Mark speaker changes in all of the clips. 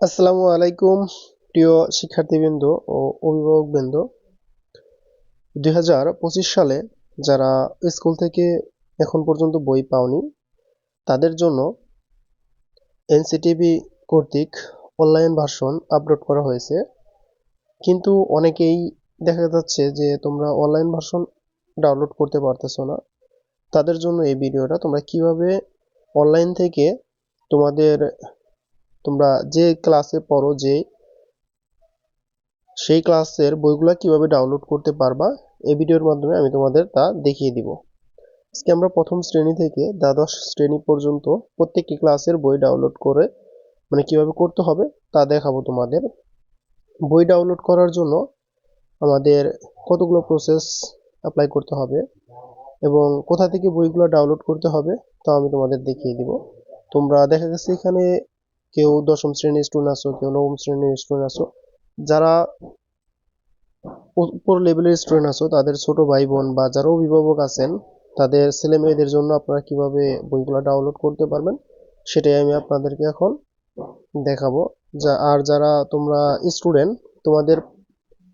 Speaker 1: আসসালামু আলাইকুম, প্রিয় শিক্ষার্থীবৃন্দ ও অভিভাবকবৃন্দ। দুই হাজার পঁচিশ সালে যারা স্কুল থেকে এখন পর্যন্ত বই পাওনি, তাদের জন্য এনসিটিভি কর্তৃক অনলাইন ভার্সন আপলোড করা হয়েছে। কিন্তু অনেকেই দেখা যাচ্ছে যে তোমরা অনলাইন ভার্সন ডাউনলোড করতে পারতেছো না। তাদের জন্য এই ভিডিওটা তোমরা কীভাবে অনলাইন থেকে তোমাদের তোমরা যে ক্লাসে পড়ো, যে সেই ক্লাসের বইগুলো কীভাবে ডাউনলোড করতে পারবা, এই ভিডিওর মাধ্যমে আমি তোমাদের তা দেখিয়ে দিব। আজকে আমরা প্রথম শ্রেণি থেকে দ্বাদশ শ্রেণি পর্যন্ত প্রত্যেকটি ক্লাসের বই ডাউনলোড করে মানে কীভাবে করতে হবে তা দেখাবো তোমাদের। বই ডাউনলোড করার জন্য আমাদের কতগুলো প্রসেস অ্যাপ্লাই করতে হবে এবং কোথা থেকে বইগুলো ডাউনলোড করতে হবে তা আমি তোমাদের দেখিয়ে দিব। তোমরা দেখা গেছে এখানে কেউ দশম শ্রেণির স্টুডেন্ট আছো, কেউ নবম শ্রেণির স্টুডেন্ট আছো, যারা উপর লেভেলের স্টুডেন্ট আছো, তাদের ছোট ভাই বোন বা যারা অভিভাবক আছেন, তাদের ছেলে মেয়েদের জন্য আপনারা কীভাবে বইগুলো ডাউনলোড করতে পারবেন, সেটাই আমি আপনাদেরকে এখন দেখাবো। যা, আর যারা তোমরা স্টুডেন্ট তোমাদের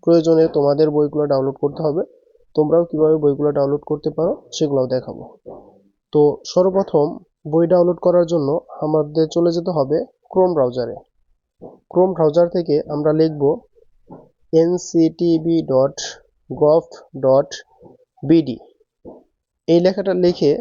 Speaker 1: প্রয়োজনে তোমাদের বইগুলো ডাউনলোড করতে হবে, তোমরাও কীভাবে বইগুলো ডাউনলোড করতে পারো, সেগুলোও দেখাবো। তো সর্বপ্রথম বই ডাউনলোড করার জন্য আমাদের চলে যেতে হবে ক্রোম ব্রাউজারে ক্রোম ব্রাউজার থেকে আমরা লিখব NCTB dot gov dot BD এই লেখাটা লিখে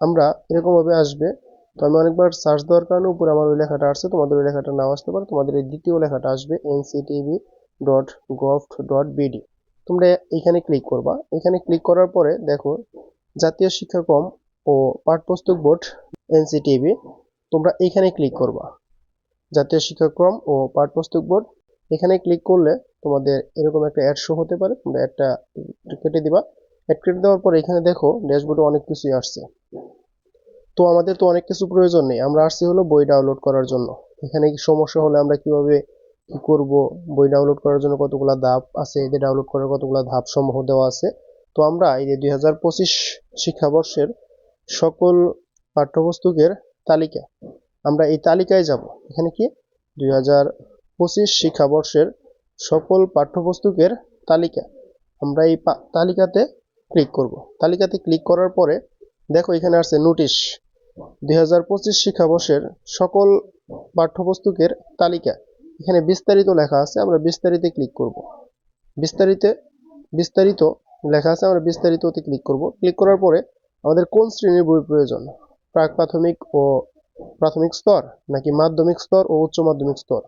Speaker 1: আমরা এরকমভাবে আসবে। তো আমি অনেকবার সার্চ দেওয়ার কারণে উপরে আমার ওই লেখাটা আসছে, তোমাদের ওই লেখাটা নাও আসতে পারে। তোমাদের এই দ্বিতীয় লেখাটা আসবে NCTB dot gov dot BD তোমরা এখানে ক্লিক করবা। এখানে ক্লিক করার পরে দেখো, জাতীয় শিক্ষাক্রম ও পাঠ্যপুস্তক বোর্ড এনসিটিভি তোমরা এখানে ক্লিক করবা। জাতীয় শিক্ষাক্রম ও পাঠ্যপুস্তক বোর্ড। এখানে ক্লিক করলে তোমাদের এরকম একটা অ্যাড শো হতে পারে। তোমরা একটা কেটে দিবা। অ্যাড কেটে দেওয়ার পর এখানে দেখো ড্যাশবোর্ডে অনেক কিছুই আসছে। তো আমাদের তো অনেক কিছু প্রয়োজন নেই। আমরা আসছি হলো বই ডাউনলোড করার জন্য। এখানে কি সমস্যা হলে আমরা কীভাবে কি করব? বই ডাউনলোড করার জন্য কতগুলা ধাপ আছে? এদের ডাউনলোড করার কতগুলা ধাপ সমূহ দেওয়া আছে? তো আমরা এই যে দুই হাজার পঁচিশ শিক্ষাবর্ষের সকল পাঠ্যপুস্তকের তালিকা আমরা এই তালিকায় যাব। এখানে কি? দুই হাজার পঁচিশ শিক্ষাবর্ষের সকল পাঠ্যপুস্তকের তালিকা। আমরা এই তালিকাতে ক্লিক করব। তালিকাতে ক্লিক করার পরে দেখো এখানে আসছে নোটিশ দুই হাজার পঁচিশ শিক্ষাবর্ষের সকল পাঠ্যপুস্তকের তালিকা। এখানে বিস্তারিত লেখা আছে, আমরা বিস্তারিতে ক্লিক করব। বিস্তারিতে, বিস্তারিত লেখা আছে, আমরা বিস্তারিততে ক্লিক করব। ক্লিক করার পরে আমাদের কোন শ্রেণির বই প্রয়োজন? প্রাক প্রাথমিক ও প্রাথমিক স্তর নাকি মাধ্যমিক স্তর ও উচ্চ মাধ্যমিক স্তর?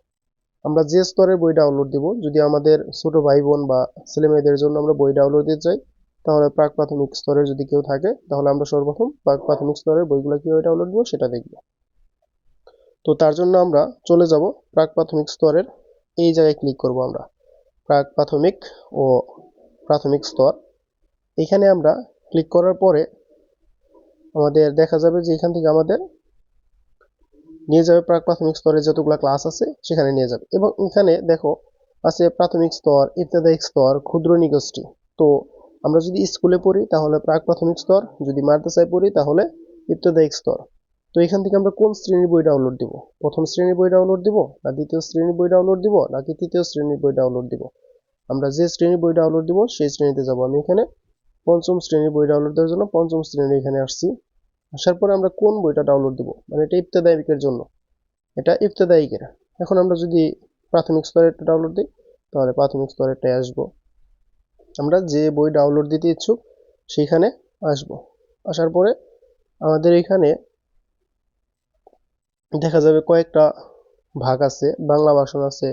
Speaker 1: আমরা যে স্তরের বই ডাউনলোড দিব, যদি আমাদের ছোট ভাই বোন বা ছেলে মেয়েদের জন্য আমরা বই ডাউনলোড দিতে চাই, তাহলে প্রাক প্রাথমিক স্তরের যদি কেউ থাকে, তাহলে আমরা সর্বপ্রথম প্রাক প্রাথমিক স্তরের বইগুলো কীভাবে ডাউনলোড দিব সেটা দেখব। তো তার জন্য আমরা চলে যাব প্রাক প্রাথমিক স্তরের এই জায়গায় ক্লিক করব আমরা। প্রাক প্রাথমিক ও প্রাথমিক স্তর। এখানে আমরা ক্লিক করার পরে আমাদের দেখা যাবে যে এখান থেকে আমাদের নিয়ে যাবে প্রাক প্রাথমিক স্তরে যতগুলো ক্লাস আছে, সেখানে নিয়ে যাবে। এবং এখানে দেখো, আছে প্রাথমিক স্তর, ইত্যাদায়িক স্তর, ক্ষুদ্র নিগোষ্ঠী। তো আমরা যদি স্কুলে পড়ি, তাহলে প্রাক প্রাথমিক স্তর, যদি মাদ্রাসায় পড়ি, তাহলে ইত্যাদায়িক স্তর। তো এখান থেকে আমরা কোন শ্রেণির বই ডাউনলোড দিব? প্রথম শ্রেণির বই ডাউনলোড দিব, না দ্বিতীয় শ্রেণির বই ডাউনলোড দিব, নাকি তৃতীয় শ্রেণির বই ডাউনলোড দিব? আমরা যে শ্রেণির বই ডাউনলোড দিব, সেই শ্রেণীতে যাব। আমি এখানে পঞ্চম শ্রেণির বই ডাউনলোড দেওয়ার জন্য পঞ্চম শ্রেণি এখানে আসছি। আসার পরে আমরা কোন বইটা ডাউনলোড দিব? মানে এটা ইফতেদায়িকের জন্য। এটা ইফতেদায়িকের এখন আমরা যদি প্রাথমিক স্তরেরটা ডাউনলোড দিই, তাহলে প্রাথমিক স্তরেরটাই আসব। আমরা যে বই ডাউনলোড দিতে ইচ্ছুক, সেইখানে আসব। আসার পরে আমাদের এখানে দেখা যাবে কয়েকটা ভাগ আছে, বাংলা ভার্সন আছে,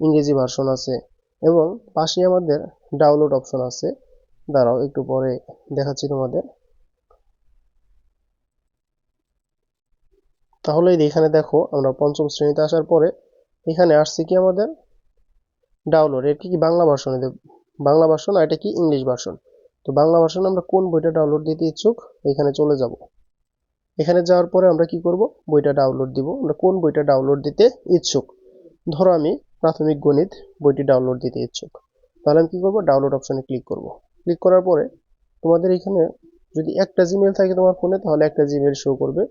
Speaker 1: ইংরেজি ভার্সন আছে, এবং পাশে আমাদের ডাউনলোড অপশন আছে। দাঁড়াও, একটু পরে দেখাচ্ছি তোমাদের। তাহলে এখানে দেখো আমরা পঞ্চম শ্রেণীতে আসার পরে এখানে আসছে কি আমাদের? ডাউনলোড এর কি কি বাংলা ভার্সনে বাংলা ভার্সন আর এটা কি ইংলিশ ভার্সন তো বাংলা ভার্সন আমরা কোন বইটা ডাউনলোড দিতে ইচ্ছুক, এখানে চলে যাব। এখানে যাওয়ার পরে আমরা কি করব? বইটা ডাউনলোড দিব। আমরা কোন বইটা ডাউনলোড দিতে ইচ্ছুক? ধরো আমি প্রাথমিক গণিত বইটি ডাউনলোড দিতে ইচ্ছুক। তাহলে আমি কি করব? ডাউনলোড অপশনে ক্লিক করব। ক্লিক করার পরে তোমাদের এখানে যদি একটা জিমেল থাকে তোমার ফোনে তাহলে একটা জিমেল শো করবে।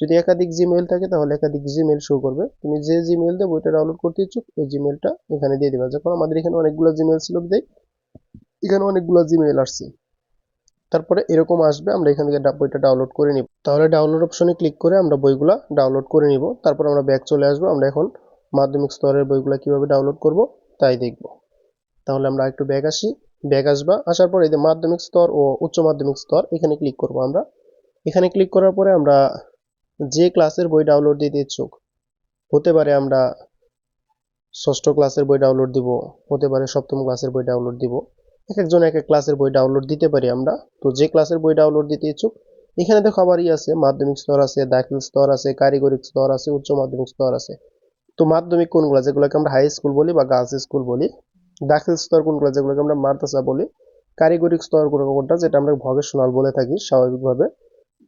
Speaker 1: যদি একাধিক জিমেইল থাকে, তাহলে একাধিক জিমেইল শো করবে। তুমি যে জিমেইল দিয়ে বইটা ডাউনলোড করতে ইচ্ছুক ওই জিমেইলটা এখানে দিয়ে দিবা। যখন আমাদের এখানে অনেকগুলো জিমেইল ছিল দেই এখানে অনেকগুলো জিমেইল আসছে। তারপরে এরকম আসবে, আমরা এখান থেকে বইটা ডাউনলোড করে নিব। তাহলে ডাউনলোড অপশনে ক্লিক করে আমরা বইগুলা ডাউনলোড করে নিব। তারপর আমরা ব্যাক চলে আসব। আমরা এখন মাধ্যমিক স্তরের বইগুলা কীভাবে ডাউনলোড করব, তাই দেখব। তাহলে আমরা একটু ব্যাক আসি। ব্যাক আসবা, আসার পরে এই যে মাধ্যমিক স্তর ও উচ্চ মাধ্যমিক স্তর, এখানে ক্লিক করব আমরা। এখানে ক্লিক করার পরে আমরা যে ক্লাসের বই ডাউনলোড দিতে ইচ্ছুক হতে পারে আমরা ষষ্ঠ ক্লাসের বই ডাউনলোড দিব, হতে পারে সপ্তম ক্লাসের বই ডাউনলোড দিব, এক একজন এক এক ক্লাসের বই ডাউনলোড দিতে পারি আমরা। তো যে ক্লাসের বই ডাউনলোড দিতে ইচ্ছুক, এখানে দেখো আবারই আছে, মাধ্যমিক স্তর আছে, দাখিল স্তর আছে, কারিগরিক স্তর আছে, উচ্চ মাধ্যমিক স্তর আছে। তো মাধ্যমিক কোনগুলো? যেগুলোকে আমরা হাই স্কুল বলি বা গার্লস স্কুল বলি। দাখিল স্তর কোনগুলো? যেগুলোকে আমরা মাদ্রাসা বলি। কারিগরিক স্তর কোনটা? যেটা আমরা ভকেশনাল বলে থাকি, স্বাভাবিকভাবে।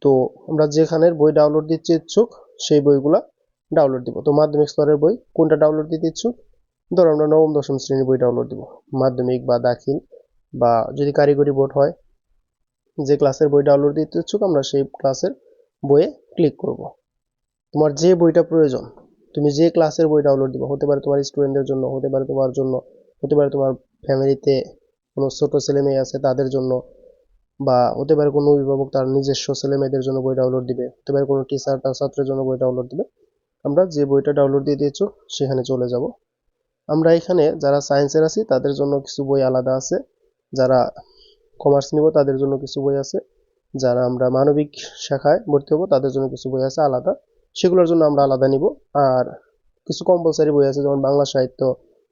Speaker 1: তো আমরা যেখানের বই ডাউনলোড দিতে ইচ্ছুক, সেই বইগুলা ডাউনলোড দিব। তো মাধ্যমিক স্তরের বই কোনটা ডাউনলোড দিতে ইচ্ছুক? ধরো আমরা নবম, দশম শ্রেণির বই ডাউনলোড দিব। মাধ্যমিক বা দাখিল বা যদি কারিগরি বোর্ড হয়, যে ক্লাসের বই ডাউনলোড দিতে ইচ্ছুক, আমরা সেই ক্লাসের বইয়ে ক্লিক করব। তোমার যে বইটা প্রয়োজন, তুমি যে ক্লাসের বই ডাউনলোড দিবা, হতে পারে তোমার স্টুডেন্টদের জন্য, হতে পারে তোমার জন্য, হতে পারে তোমার ফ্যামিলিতে কোনো ছোট ছেলে মেয়ে আছে তাদের জন্য বা হতে পারে কোনো অভিভাবক তার নিজস্ব ছেলে মেয়েদের জন্য বই ডাউনলোড দিবে, হতে পারে কোনো টিচার তার ছাত্রের জন্য বই ডাউনলোড দিবে। আমরা যে বইটা ডাউনলোড দিয়ে দিয়েছ, সেখানে চলে যাব। আমরা এখানে যারা সায়েন্সের আছি, তাদের জন্য কিছু বই আলাদা আছে। যারা কমার্স নিব, তাদের জন্য কিছু বই আছে। যারা আমরা মানবিক শাখায় ভর্তি হব, তাদের জন্য কিছু বই আছে আলাদা। সেগুলোর জন্য আমরা আলাদা নিব। আর কিছু কম্পালসারি বই আছে, যেমন বাংলা সাহিত্য,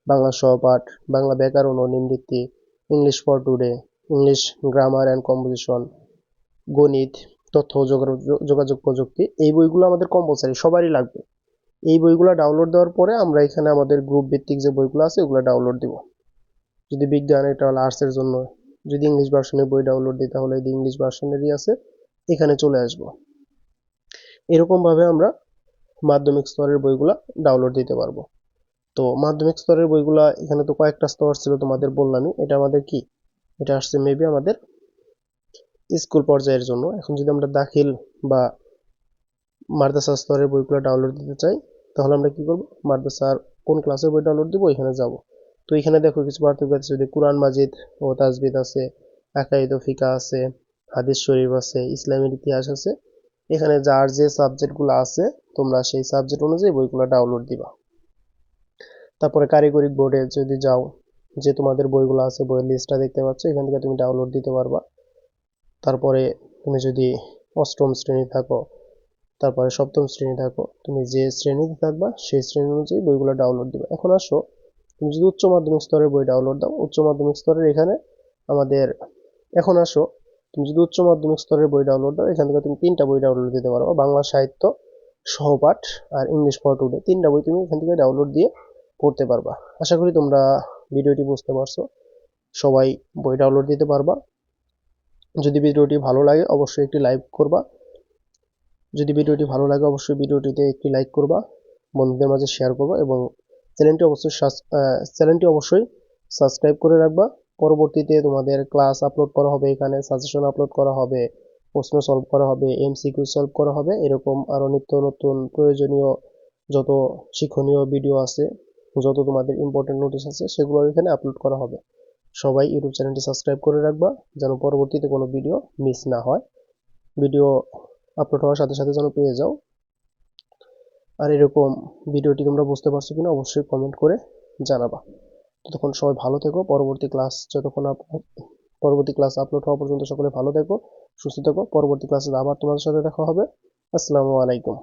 Speaker 1: বাংলা সহপাঠ, বাংলা ব্যাকরণ ও নিবৃত্তি English for today English grammar and composition গণিত, তথ্য যোগাযোগ- প্রযুক্তি, এই বইগুলো আমাদের কম্পালসারি সবারই লাগবে। এই বইগুলো ডাউনলোড দেওয়ার পরে আমরা এখানে আমাদের গ্রুপ ভিত্তিক যে বইগুলো আছে, ওগুলো ডাউনলোড দিব। যদি বিজ্ঞান, এটা হলো আর্টসের জন্য। যদি ইংলিশ ভার্সনের বই ডাউনলোড দিই, তাহলে এই ইংলিশ ভার্সনেরই আছে, এখানে চলে আসব। এরকম ভাবে আমরা মাধ্যমিক স্তরের বইগুলা ডাউনলোড দিতে পারব। তো মাধ্যমিক স্তরের বইগুলা, এখানে তো কয়েকটা স্তর ছিল তোমাদের বললামই, এটা আমাদের কি? এটা আসছে মেবি আমাদের স্কুল পর্যায়ের জন্য। এখন যদি আমরা দাখিল বা মাদ্রাসা স্তরের বইগুলো ডাউনলোড দিতে চাই, তাহলে আমরা কি করব? মাদ্রাসার কোন ক্লাসের বই ডাউনলোড দিব? এখানে যাব। তো এখানে দেখো কিছু পার্থক্য আছে, যদি কোরআন, মাজিদ ও তাজবিদ আছে, আকাইদ ফিকা আছে, হাদিস শরীফ আছে, ইসলামের ইতিহাস আছে। এখানে যার যে সাবজেক্টগুলো আছে, তোমরা সেই সাবজেক্ট অনুযায়ী বইগুলো ডাউনলোড দিবা। তারপরে কারিগরি বোর্ডে যদি যাও যে তোমাদের বইগুলো আছে, বইয়ের লিস্টটা দেখতে পাচ্ছ, এখান থেকে তুমি ডাউনলোড দিতে পারবা। তারপরে তুমি যদি অষ্টম শ্রেণি থাকো, তারপরে সপ্তম শ্রেণি থাকো, তুমি যে শ্রেণীতে থাকবা, সেই শ্রেণি অনুযায়ী বইগুলো ডাউনলোড দিবে। এখন আসো, তুমি যদি উচ্চ মাধ্যমিক স্তরের বই ডাউনলোড দাও, উচ্চ মাধ্যমিক স্তরের এখানে আমাদের, এখন আসো, তুমি যদি উচ্চ মাধ্যমিক স্তরের বই ডাউনলোড দাও, এখান থেকে তুমি তিনটা বই ডাউনলোড দিতে পারো, বাংলা সাহিত্য, সহপাঠ আর ইংলিশ ফর টুডে তিনটা বই তুমি এখান থেকে ডাউনলোড দিয়ে পড়তে পারবা। আশা করি তোমরা ভিডিওটি বুঝতে পারছ, সবাই বই ডাউনলোড দিতে পারবা। যদি ভিডিওটি ভালো লাগে, অবশ্যই একটি লাইক করবা। যদি ভিডিওটি ভালো লাগে, অবশ্যই ভিডিওটিতে একটি লাইক করবা, বন্ধুদের মাঝে শেয়ার করবা এবং চ্যানেলটি অবশ্যই চ্যানেলটি অবশ্যই সাবস্ক্রাইব করে রাখবা। পরবর্তীতে তোমাদের ক্লাস আপলোড করা হবে, এখানে সাজেশন আপলোড করা হবে, প্রশ্ন সলভ করা হবে এমসিকিউ সলভ করা হবে, এরকম আরও নিত্য নতুন প্রয়োজনীয় যত শিক্ষণীয় ভিডিও আছে যত তোমাদের ইম্পর্টেন্ট নোটিশ আছে, সেগুলো এখানে আপলোড করা হবে। সবাই ইউটিউব চ্যানেলটি সাবস্ক্রাইব করে রাখবা, যেন পরবর্তীতে কোনো ভিডিও মিস না হয়। ভিডিও আপলোড হওয়ার সাথে সাথে যেন পেয়ে যাও। আর এরকম ভিডিওটি তোমরা বুঝতে পারছ কিনা, অবশ্যই কমেন্ট করে জানাবা। ততক্ষণ সবাই ভালো থেকো, পরবর্তী ক্লাস যতক্ষণ পরবর্তী ক্লাস আপলোড হওয়া পর্যন্ত সকলে ভালো থেকো, সুস্থ থেকো। পরবর্তী ক্লাসে আবার তোমাদের সাথে দেখা হবে। আসসালামু আলাইকুম।